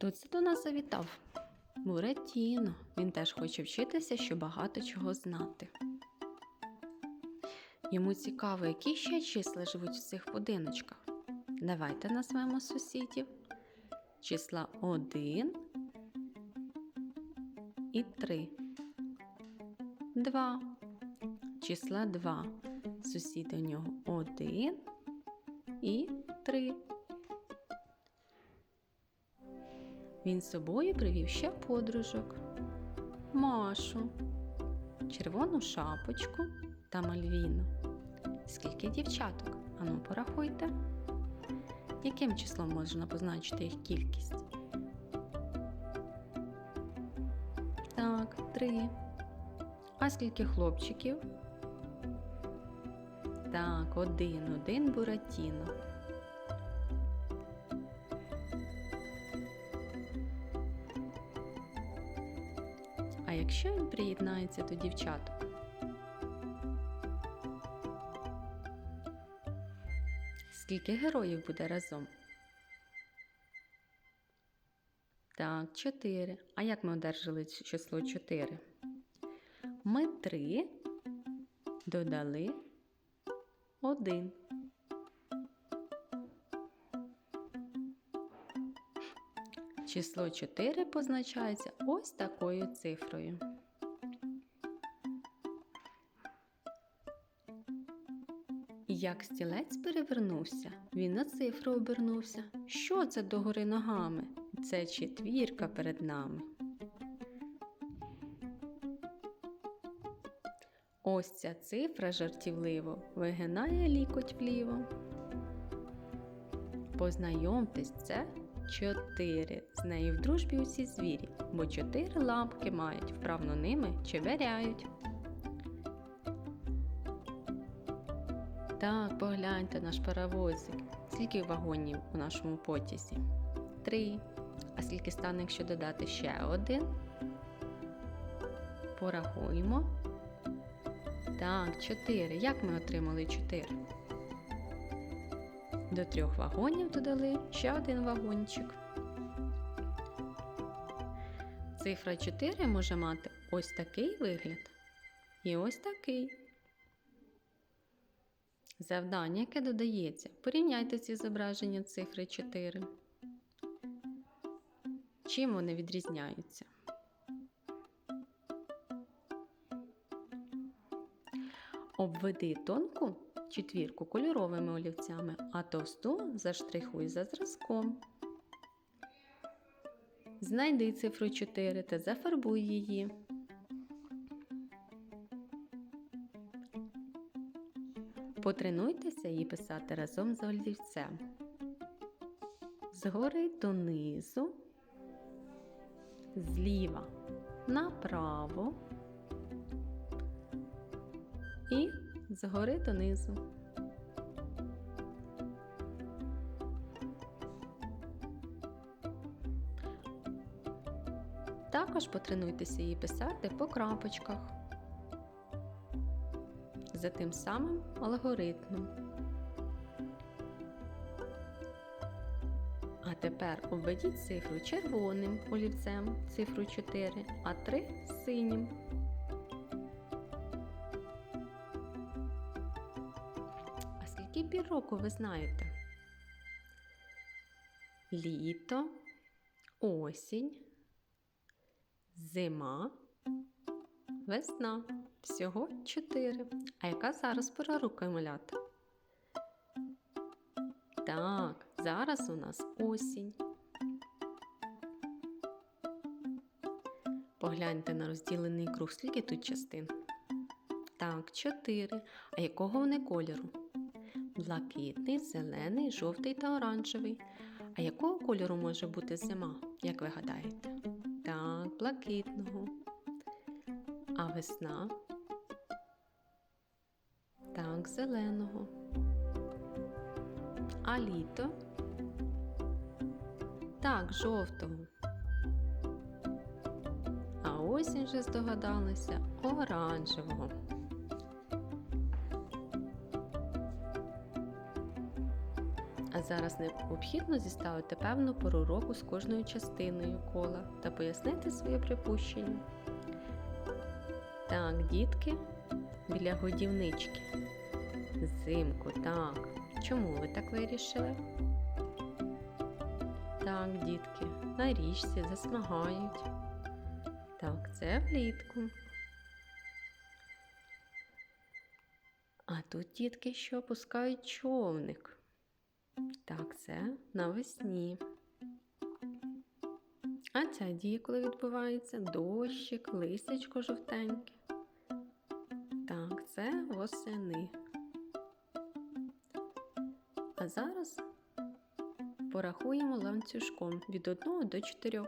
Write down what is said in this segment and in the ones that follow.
Хто це до нас завітав? Буратіно. Він теж хоче вчитися, щоб багато чого знати. Йому цікаво, які ще числа живуть в цих будиночках. Давайте назвемо сусідів. Числа 1 і 3. 2. Числа 2. Сусіди у нього 1 і 3. Він з собою привів ще подружок Машу, червону шапочку та Мальвіну. Скільки дівчаток? Ану, порахуйте. Яким числом можна позначити їх кількість? Так, три. А скільки хлопчиків? Так, один, один буратіно. Якщо він приєднається до дівчаток? Скільки героїв буде разом? Так, 4. А як ми одержали число 4? Ми 3 додали 1. Число 4 позначається ось такою цифрою. Як стілець перевернувся, він на цифру обернувся. Що це догори ногами? Це четвірка перед нами. Ось ця цифра жартівливо вигинає лікоть вліво. Познайомтесь, це чотири. З нею в дружбі усі звірі, бо чотири лапки мають, вправно ними чеверяють. Так, погляньте наш паровозик. Скільки вагонів у нашому потязі? Три. А скільки стане, якщо додати ще один? Порахуємо. Так, чотири. Як ми отримали чотири? До трьох вагонів додали ще один вагончик. Цифра 4 може мати ось такий вигляд і ось такий. Завдання, яке додається, порівняйте ці зображення цифри 4. Чим вони відрізняються? Обведи тонку четвірку кольоровими олівцями, а товсту заштрихуй за зразком. Знайди цифру 4 та зафарбуй її. Потренуйтеся її писати разом з олівцем. Згори донизу, зліва направо і згори донизу. Також потренуйтеся її писати по крапочках за тим самим алгоритмом. А тепер обведіть цифру червоним олівцем, цифру 4, а 3 синім. Пір ви знаєте? Літо, осінь, зима, весна. Всього 4. А яка зараз пора року малята? Так, зараз у нас осінь. Погляньте на розділений круг, скільки тут частин. Так, 4. А якого вони кольору? Блакитний, зелений, жовтий та оранжевий. А якого кольору може бути зима, як ви гадаєте? Так, блакитного. А весна? Так, зеленого. А літо? Так, жовтого. А осінь вже здогадалася оранжевого. Зараз необхідно зіставити певну пору року з кожною частиною кола та пояснити своє припущення. Так, дітки, біля годівнички. Взимку, так. Чому ви так вирішили? Так, дітки, на річці засмагають. Так, це влітку. А тут дітки, що пускають човник. Так, це навесні. А ця дія, коли відбувається дощик, листячко жовтеньке. Так, це восени. А зараз порахуємо ланцюжком від 1 до 4.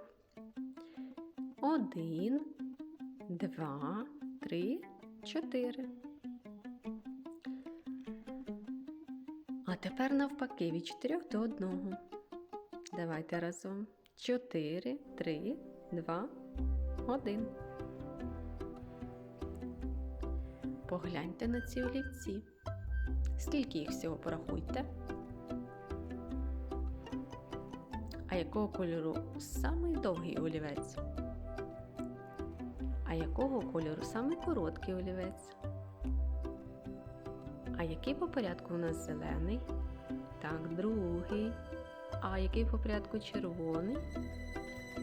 1, 2, 3, 4. А тепер навпаки від 4 до 1. Давайте разом. 4, 3, 2, 1. Погляньте на ці олівці. Скільки їх всього порахуйте? А якого кольору самий довгий олівець? А якого кольору самий короткий олівець? А який по порядку у нас зелений? Так, другий. А який по порядку червоний?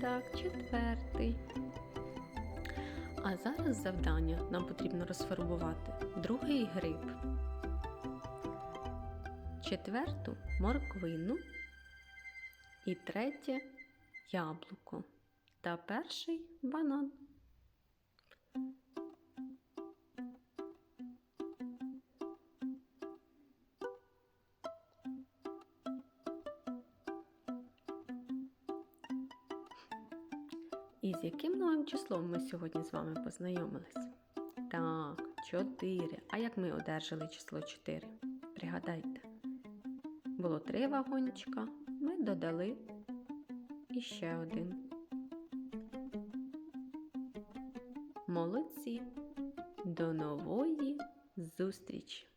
Так, четвертий. А зараз завдання нам потрібно розфарбувати другий гриб, четверту морквину і третє яблуко та перший банан. І з яким новим числом ми сьогодні з вами познайомились? Так, 4. А як ми одержали число 4? Пригадайте. Було три вагончика, ми додали іще один. Молодці! До нової зустрічі!